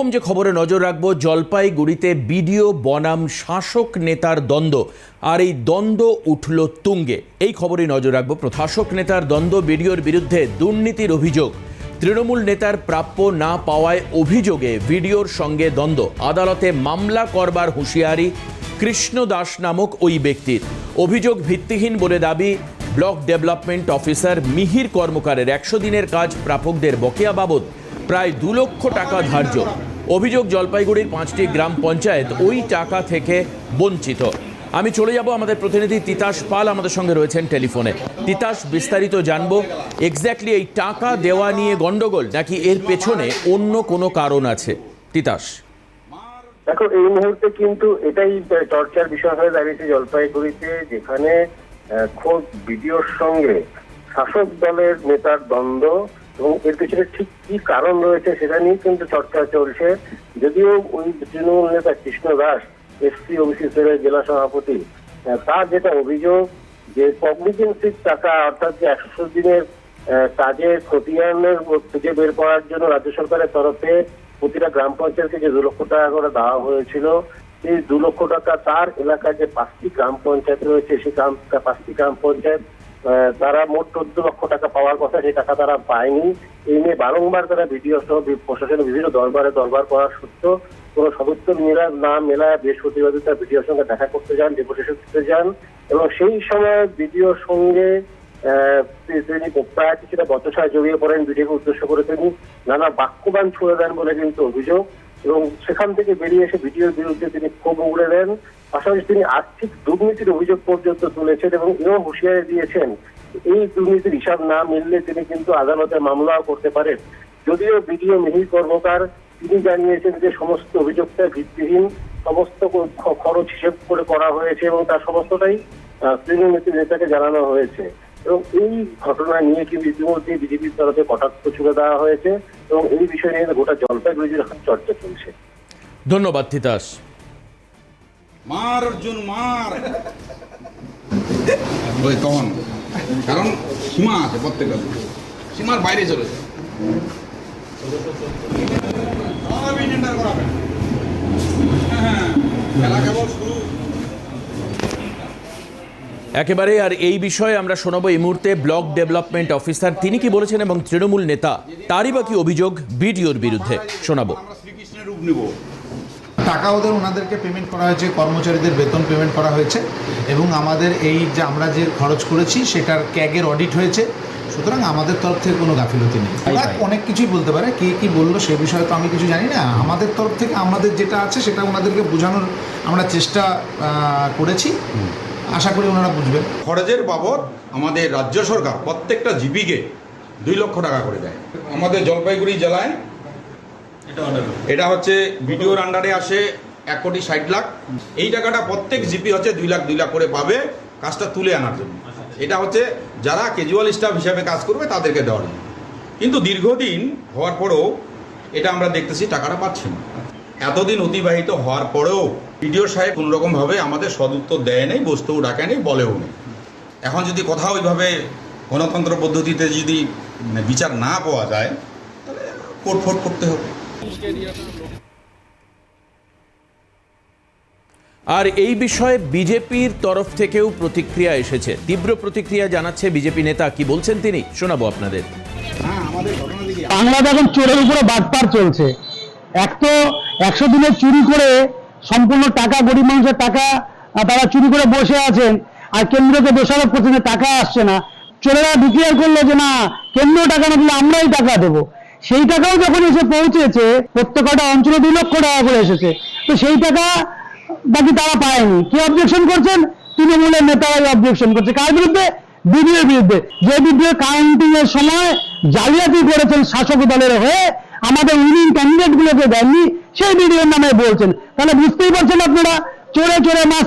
প্রথম যে খবরে নজর রাখব, জলপাইগুড়িতে বিডিও বনাম শাসক নেতার দ্বন্দ্ব, আর এই দ্বন্দ্ব উঠল তুঙ্গে। এই খবরে নজর রাখব শাসক নেতার দ্বন্দ্ব বিডিওর বিরুদ্ধে দুর্নীতির অভিযোগ। তৃণমূল নেতার প্রাপ্য না পাওয়ায় অভিযোগে বিডিওর সঙ্গে দ্বন্দ্ব। আদালতে মামলা করবার হুঁশিয়ারি কৃষ্ণ দাস নামক ওই ব্যক্তির। অভিযোগ ভিত্তিহীন বলে দাবি ব্লক ডেভেলপমেন্ট অফিসার মিহির কর্মকারের। একশো দিনের কাজ প্রাপকদের বকেয়া বাবদ প্রায় দু লক্ষ টাকা ধার্য। অভিযোগ জলপাইগুড়ির পাঁচটি গ্রাম পঞ্চায়েত ওই টাকা থেকে বঞ্চিত। আমি চলে যাব আমাদের প্রতিনিধি তিতাস পাল আমাদের সঙ্গে রয়েছেন টেলিফোনে। তিতাস, বিস্তারিত জানব এক্স্যাক্টলি এই টাকা দেওয়া নিয়ে গন্ডগোল নাকি এর পেছনে অন্য কোনো কারণ আছে? তিতাস। দেখো, এই মুহূর্তে কিন্তু এটাই চর্চার বিষয় হয়ে দাঁড়িয়েছে জলপাইগুড়িতে, যেখানে খোদ বিডিওর সঙ্গে শাসক দলের নেতার দ্বন্দ্ব এবং এর পিছনে ঠিক কি কারণ রয়েছে সেটা নিয়ে কিন্তু চর্চা চলছে। যদিও ওই তৃণমূল নেতা কৃষ্ণ দাস এসসি ওবিসি সেলের জেলা সভাপতি তার যেটা অভিযোগ যে কগনিজেন্সির টাকা অর্থাৎ যে একশো দিনের কাজের খতিয়ানের খুঁজে বের করার জন্য রাজ্য সরকারের তরফে প্রতিটা গ্রাম পঞ্চায়েতকে যে দু লক্ষ টাকা করে দেওয়া হয়েছিল, সেই দু লক্ষ টাকা তার এলাকার যে পাঁচটি গ্রাম পঞ্চায়েত রয়েছে সেই গ্রাম, পাঁচটি গ্রাম পঞ্চায়েত তারা মোট চোদ্দ লক্ষ টাকা পাওয়ার কথা, সেই টাকা তারা পায়নি। এই নিয়ে বারংবার তারা ভিডিও সহ প্রশাসনের বিভিন্ন দরবারে দরবার করার সত্ত্বেও কোন সদস্য মেলা না মেলায় বৃহস্পতিবার তার ভিডিওর সঙ্গে দেখা করতে যান ডেপুটেশন দিতে যান এবং সেই সময় ভিডিওর সঙ্গে তিনি প্রায় কিছুটা বচসায় জড়িয়ে পড়েন, ভিডিওকে উদ্দেশ্য করে তিনি নানা বাক্যবান ছুড়ে দেন বলে কিন্তু অভিযোগ। এবং সেখান থেকে বেরিয়ে এসে ভিডিওর বিরুদ্ধে তিনি ক্ষোভ উগড়ে দেন। পাশাপাশি তিনি আর্থিক দুর্নীতির অভিযোগ পর্যন্ত তুলেছেন এবং এও হুঁশিয়ারি দিয়েছেন এই দুর্নীতির হিসাব না মিললে তিনি কিন্তু আদালতে মামলাও করতে পারেন। যদিও বিডিও মিহির কর্মকার, তিনি জানিয়েছেন যে সমস্ত অভিযোগটা ভিত্তিহীন, সমস্ত খরচ হিসেব করে করা হয়েছে এবং তার সমস্তটাই তৃণমূল নেতাকে জানানো হয়েছে। এবং এই ঘটনা নিয়ে কিন্তু ইতিমধ্যে বিজেপির তরফে কটাক্ষ ছুড়ে দেওয়া হয়েছে এবং এই বিষয় নিয়ে গোটা জলপাইগুড়ি এখন চর্চা চলছে। ধন্যবাদ তিতাস। মার অর্জুন মার। ওই তখন কারণ সীমা আছে প্রত্যেকটা। সীমার বাইরে চলে যায়। করাবে। হ্যাঁ, খেলা কেবল শুরু। একেবারে আর এই বিষয়ে আমরা শোনাবো এই মুহূর্তে ব্লক ডেভেলপমেন্ট অফিসার। তিনি কি বলেছেন এবং তৃণমূল নেতা তারই বা কি অভিযোগ বিডিওর বিরুদ্ধে? শোনাবো। রূপ নিব। টাকা ওদের ওনাদেরকে পেমেন্ট করা হয়েছে কর্মচারীদের বেতন পেমেন্ট করা হয়েছে এবং আমাদের এই যে আমরা যে খরচ করেছি সেটার ক্যাগের অডিট হয়েছে। সুতরাং আমাদের তরফ থেকে কোনো গাফিলতি নেই। ওরা অনেক কিছুই বলতে পারে কে কি বলল সে বিষয়ে তো আমি কিছু জানি না। আমাদের তরফ থেকে আমাদের যেটা আছে সেটা ওনাদেরকে বোঝানোর আমরা চেষ্টা করেছি। আশা করি ওনারা বুঝবেন। খরচের বাবদ আমাদের রাজ্য সরকার প্রত্যেকটা জিপিকে দুই লক্ষ টাকা করে দেয়। আমাদের জলপাইগুড়ি জেলায় এটা হচ্ছে বিডিওর আন্ডারে আসে এক কোটি ষাট লাখ। এই টাকাটা প্রত্যেক জিপি হচ্ছে দুই লাখ দুই লাখ করে পাবে কাজটা তুলে আনার জন্য। এটা হচ্ছে যারা ক্যাজুয়াল স্টাফ হিসাবে কাজ করবে তাদেরকে দেওয়ার জন্য। কিন্তু দীর্ঘদিন হওয়ার পরেও এটা আমরা দেখতেছি টাকাটা পাচ্ছি না। এতদিন অতিবাহিত হওয়ার পরেও বিডিও সাহেব কোনোরকমভাবে আমাদের সদুত্তর দেয় নেই বসতেও ডাকে নেই বলেও নেই। এখন যদি কোথাও ওইভাবে গণতন্ত্র পদ্ধতিতে যদি মানে বিচার না পাওয়া যায় তাহলে কোর্ট ফোর্ট করতে হবে। আর এই বিষয়ে বিজেপির তরফ থেকেও প্রতিক্রিয়া এসেছে। তীব্র প্রতিক্রিয়া জানাচ্ছে বিজেপি নেতা। কি বলছেন তিনি? শোনাবো আপনাদের। হ্যাঁ বাংলাতে এখন চোরের উপরে বাটপার চলছে। এক তো একশো দিনের চুরি করে সম্পূর্ণ টাকা, গরিব মানুষের টাকা তারা চুরি করে বসে আছেন, আর কেন্দ্রকে দোষারোপ করছে যে টাকা আসছে না। চোরেরা ডিক্লেয়ার করল যে না কেন্দ্র টাকা না দিলে আমরাই টাকা দেবো। সেই টাকাও যখন এসে পৌঁছেছে, প্রত্যেকটা অঞ্চলে দুই লক্ষ টাকা করে এসেছে। তো সেই টাকা বাকি তারা পায়নি। কে অবজেকশন করছেন? তৃণমূলের নেতারাই অবজেকশন করছে। কার বিরুদ্ধে? বিডিওর বিরুদ্ধে। যে বিডিও কাউন্টিং এর সময় জালিয়াতি করেছেন শাসক দলের হয়ে, আমাদের উইনিং ক্যান্ডিডেট গুলোকে দেননি। সেই মিডিয়ার নামে বলছেন। তাহলে বুঝতেই পারছেন আপনারা চোরে চোরে মাছ